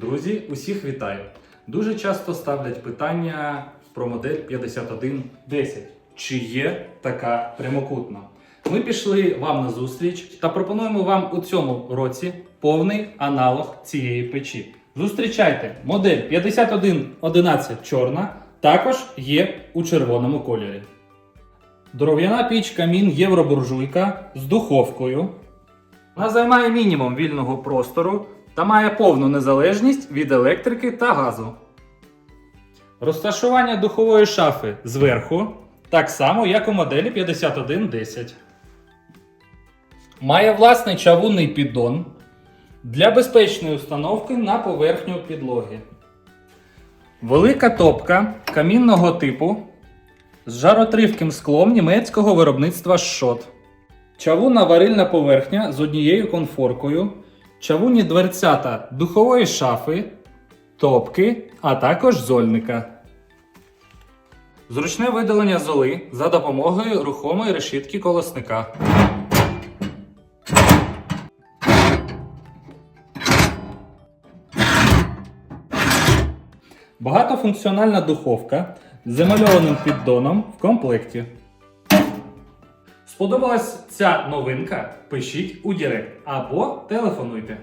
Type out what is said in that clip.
Друзі, усіх вітаю! Дуже часто ставлять питання про модель 5110. Чи є така прямокутна? Ми пішли вам на зустріч та пропонуємо вам у цьому році повний аналог цієї печі. Зустрічайте модель 5111 чорна, також є у червоному кольорі. Дров'яна піч камін Євробуржуйка з духовкою. Вона займає мінімум вільного простору та має повну незалежність від електрики та газу. Розташування духової шафи зверху, так само, як у моделі 5110. Має власний чавунний піддон для безпечної установки на поверхню підлоги. Велика топка камінного типу з жаротривким склом німецького виробництва Шот. Чавунна варильна поверхня з однією конфоркою, чавунні дверцята духової шафи, топки, а також зольника. Зручне видалення золи за допомогою рухомої решітки колосника. Багатофункціональна духовка з емальованим піддоном в комплекті. Сподобалась ця новинка? Пишіть у Дірект або телефонуйте.